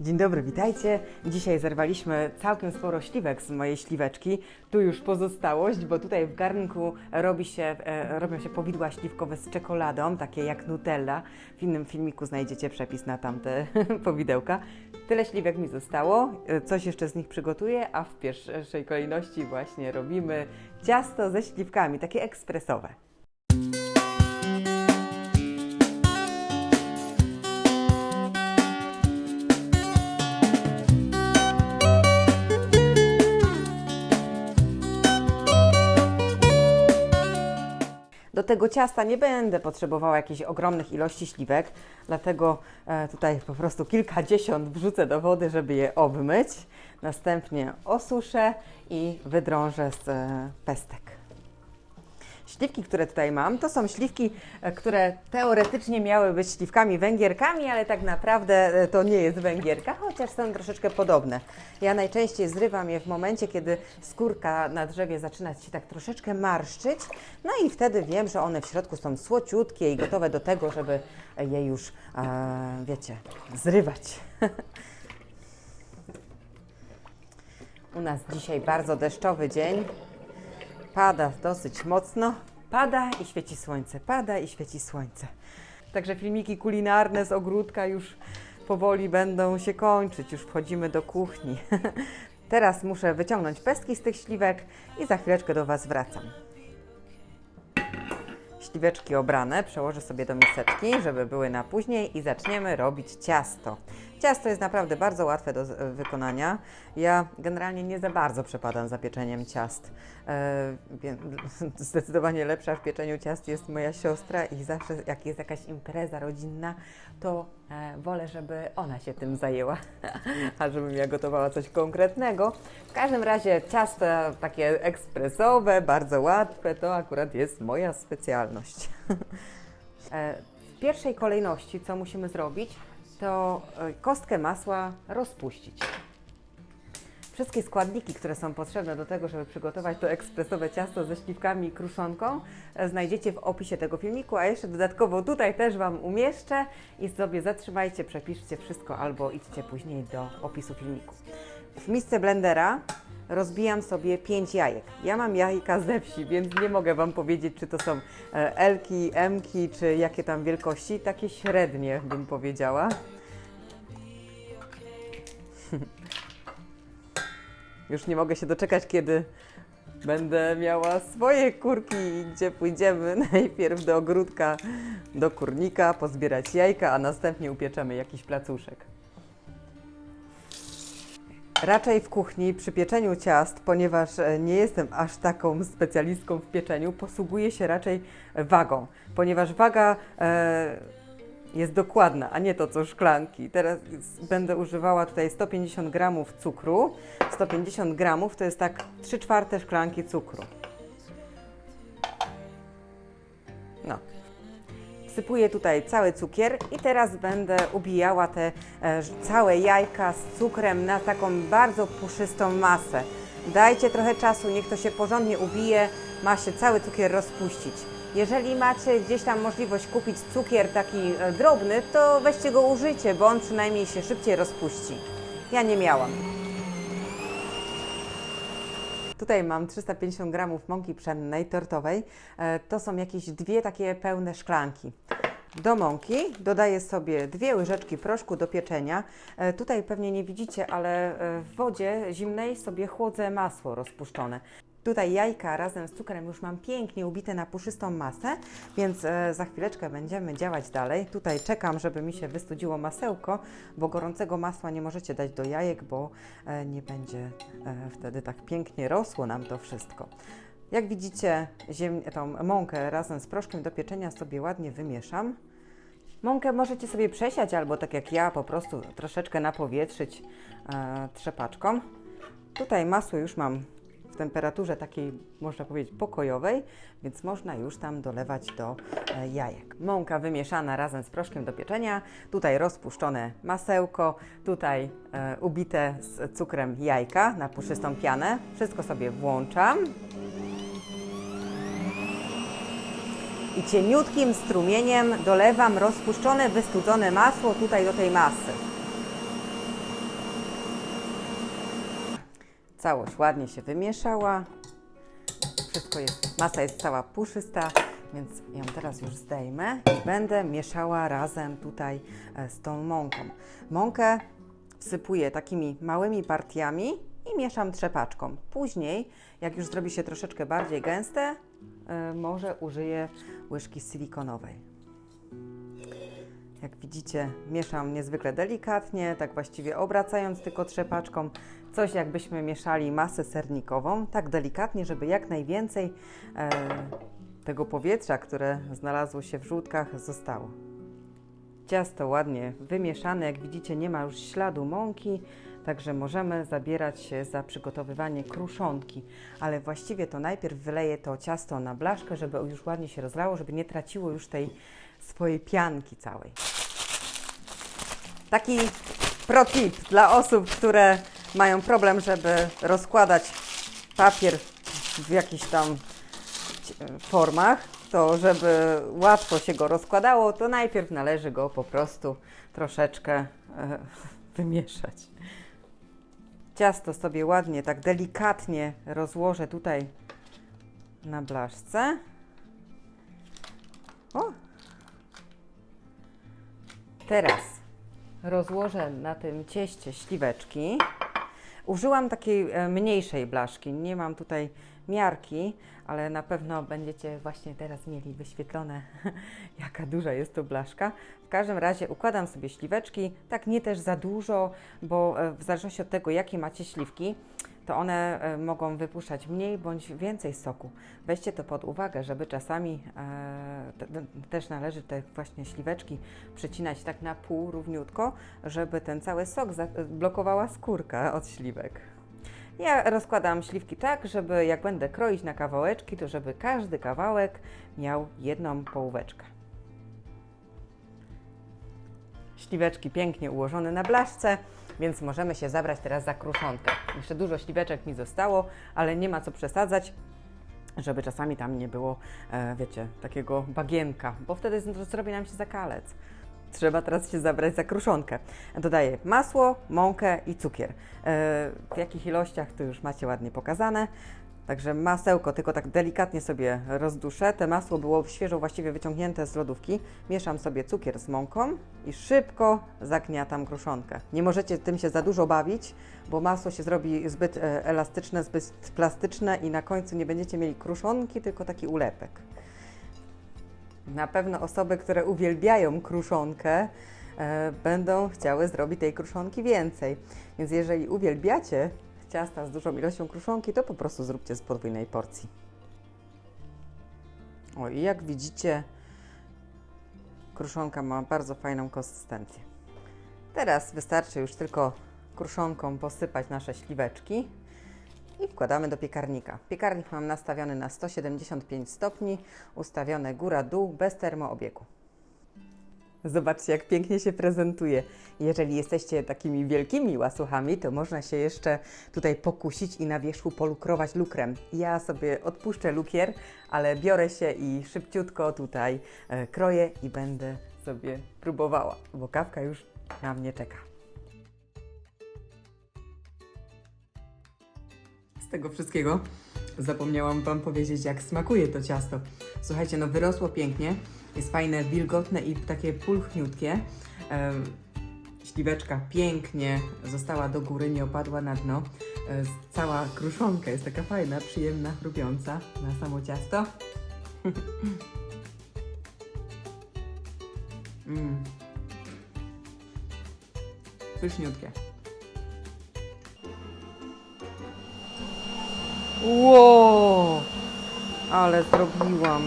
Dzień dobry, witajcie. Dzisiaj zerwaliśmy całkiem sporo śliwek z mojej śliweczki. Tu już pozostałość, bo tutaj w garnku robi się, e, robią się powidła śliwkowe z czekoladą, takie jak Nutella. W innym filmiku znajdziecie przepis na tamte powidełka. Tyle śliwek mi zostało, e, coś jeszcze z nich przygotuję, a w pierwszej kolejności właśnie robimy ciasto ze śliwkami, takie ekspresowe. Tego ciasta nie będę potrzebowała jakiejś ogromnych ilości śliwek, dlatego e, tutaj po prostu kilkadziesiąt wrzucę do wody, żeby je obmyć. Następnie osuszę i wydrążę z e, pestek. Śliwki, które tutaj mam, to są śliwki, e, które teoretycznie miały być śliwkami węgierkami, ale tak naprawdę e, to nie jest węgierka, chociaż są troszeczkę podobne. Ja najczęściej zrywam je w momencie, kiedy skórka na drzewie zaczyna się tak troszeczkę marszczyć, no i wtedy wiem, że one w środku są słociutkie i gotowe do tego, żeby je już, e, wiecie, zrywać. U nas dzisiaj bardzo deszczowy dzień. Pada dosyć mocno. Pada i świeci słońce. Pada i świeci słońce. Także filmiki kulinarne z ogródka już powoli będą się kończyć. Już wchodzimy do kuchni. Teraz muszę wyciągnąć pestki z tych śliwek i za chwileczkę do Was wracam. Śliweczki obrane przełożę sobie do miseczki, żeby były na później i zaczniemy robić ciasto. Ciasto jest naprawdę bardzo łatwe do z- wykonania. Ja generalnie nie za bardzo przepadam za pieczeniem ciast. E, zdecydowanie lepsza w pieczeniu ciast jest moja siostra i zawsze jak jest jakaś impreza rodzinna, to e, wolę, żeby ona się tym zajęła, a żebym ja gotowała coś konkretnego. W każdym razie ciasta takie ekspresowe, bardzo łatwe, to akurat jest moja specjalność. E, W pierwszej kolejności, co musimy zrobić, to e, kostkę masła rozpuścić. Wszystkie składniki, które są potrzebne do tego, żeby przygotować to ekspresowe ciasto ze śliwkami i kruszonką, e, znajdziecie w opisie tego filmiku, a jeszcze dodatkowo tutaj też Wam umieszczę i sobie zatrzymajcie, przepiszcie wszystko albo idźcie później do opisu filmiku. W misce blendera rozbijam sobie 5 jajek. Ja mam jajka ze wsi, więc nie mogę Wam powiedzieć, czy to są e, L-ki, M-ki, czy jakie tam wielkości. Takie średnie bym powiedziała. Już nie mogę się doczekać, kiedy będę miała swoje kurki, gdzie pójdziemy najpierw do ogródka, do kurnika, pozbierać jajka, a następnie upieczemy jakiś placuszek. Raczej w kuchni przy pieczeniu ciast, ponieważ e, nie jestem aż taką specjalistką w pieczeniu, posługuję się raczej wagą, ponieważ waga e, jest dokładna, a nie to co szklanki. Teraz będę używała tutaj 150 gramów cukru. 150 gramów to jest tak 3 czwarte szklanki cukru. Wsypuję tutaj cały cukier i teraz będę ubijała te e, całe jajka z cukrem na taką bardzo puszystą masę. Dajcie trochę czasu, niech to się porządnie ubije, ma się cały cukier rozpuścić. Jeżeli macie gdzieś tam możliwość kupić cukier taki e, drobny, to weźcie go użycie, bo on przynajmniej się szybciej rozpuści. Ja nie miałam. Tutaj mam 350 gramów mąki pszennej tortowej. E, To są jakieś dwie takie pełne szklanki. Do mąki dodaję sobie dwie łyżeczki proszku do pieczenia. E, Tutaj pewnie nie widzicie, ale e, w wodzie zimnej sobie chłodzę masło rozpuszczone. Tutaj jajka razem z cukrem już mam pięknie ubite na puszystą masę, więc e, za chwileczkę będziemy działać dalej. Tutaj czekam, żeby mi się wystudziło masełko, bo gorącego masła nie możecie dać do jajek, bo e, nie będzie e, wtedy tak pięknie rosło nam to wszystko. Jak widzicie, tą mąkę razem z proszkiem do pieczenia sobie ładnie wymieszam. Mąkę możecie sobie przesiać albo tak jak ja, po prostu troszeczkę napowietrzyć e, trzepaczką. Tutaj masło już mam temperaturze takiej, można powiedzieć, pokojowej, więc można już tam dolewać do e, jajek. Mąka wymieszana razem z proszkiem do pieczenia, tutaj rozpuszczone masełko, tutaj e, ubite z cukrem jajka na puszystą pianę. Wszystko sobie włączam. I cieniutkim strumieniem dolewam rozpuszczone, wystudzone masło tutaj do tej masy. Całość ładnie się wymieszała. Wszystko jest, masa jest cała puszysta, więc ją teraz już zdejmę i będę mieszała razem tutaj e, z tą mąką. Mąkę wsypuję takimi małymi partiami i mieszam trzepaczką. Później, jak już zrobi się troszeczkę bardziej gęste, e, może użyję łyżki silikonowej. Jak widzicie, mieszam niezwykle delikatnie, tak właściwie obracając tylko trzepaczką. Coś jakbyśmy mieszali masę sernikową, tak delikatnie, żeby jak najwięcej e, tego powietrza, które znalazło się w żółtkach, zostało. Ciasto ładnie wymieszane, jak widzicie nie ma już śladu mąki, także możemy zabierać się za przygotowywanie kruszonki. Ale właściwie to najpierw wyleję to ciasto na blaszkę, żeby już ładnie się rozlało, żeby nie traciło już tej swojej pianki całej. Taki protip dla osób, które mają problem, żeby rozkładać papier w jakichś tam e, formach, to żeby łatwo się go rozkładało, to najpierw należy go po prostu troszeczkę e, wymieszać. Ciasto sobie ładnie, tak delikatnie rozłożę tutaj na blaszce. O! Teraz rozłożę na tym cieście śliweczki. Użyłam takiej e, mniejszej blaszki. Nie mam tutaj miarki, ale na pewno będziecie właśnie teraz mieli wyświetlone, jaka duża jest to blaszka. W każdym razie układam sobie śliweczki, tak nie też za dużo, bo e, w zależności od tego, jakie macie śliwki, to one e, mogą wypuszczać mniej bądź więcej soku. Weźcie to pod uwagę, żeby czasami też należy te właśnie śliweczki przycinać tak na pół równiutko, żeby ten cały sok blokowała skórka od śliwek. Ja rozkładam śliwki tak, żeby jak będę kroić na kawałeczki, to żeby każdy kawałek miał jedną połóweczkę. Śliweczki pięknie ułożone na blaszce, więc możemy się zabrać teraz za kruszonkę. Jeszcze dużo śliweczek mi zostało, ale nie ma co przesadzać, żeby czasami tam nie było, e, wiecie, takiego bagienka, bo wtedy zrobi nam się zakalec. Trzeba teraz się zabrać za kruszonkę. Dodaję masło, mąkę i cukier. E, W jakich ilościach to już macie ładnie pokazane. Także masełko tylko tak delikatnie sobie rozduszę. Te masło było świeżo właściwie wyciągnięte z lodówki. Mieszam sobie cukier z mąką i szybko zagniatam kruszonkę. Nie możecie tym się za dużo bawić, bo masło się zrobi zbyt e, elastyczne, zbyt plastyczne i na końcu nie będziecie mieli kruszonki, tylko taki ulepek. Na pewno osoby, które uwielbiają kruszonkę, e, będą chciały zrobić tej kruszonki więcej. Więc jeżeli uwielbiacie ciasta z dużą ilością kruszonki, to po prostu zróbcie z podwójnej porcji. O, i jak widzicie, kruszonka ma bardzo fajną konsystencję. Teraz wystarczy już tylko kruszonką posypać nasze śliweczki i wkładamy do piekarnika. Piekarnik mam nastawiony na 175 stopni, ustawione góra-dół, bez termoobiegu. Zobaczcie, jak pięknie się prezentuje. Jeżeli jesteście takimi wielkimi łasuchami, to można się jeszcze tutaj pokusić i na wierzchu polukrować lukrem. Ja sobie odpuszczę lukier, ale biorę się i szybciutko tutaj e, kroję i będę sobie próbowała, bo kawka już na mnie czeka. Z tego wszystkiego zapomniałam Wam powiedzieć, jak smakuje to ciasto. Słuchajcie, no wyrosło pięknie, jest fajne, wilgotne i takie pulchniutkie. Śliweczka pięknie została do góry, nie opadła na dno. E, cała kruszonka jest taka fajna, przyjemna, chrupiąca na samo ciasto. mm. Pyszniutkie. Ło! Ale zrobiłam.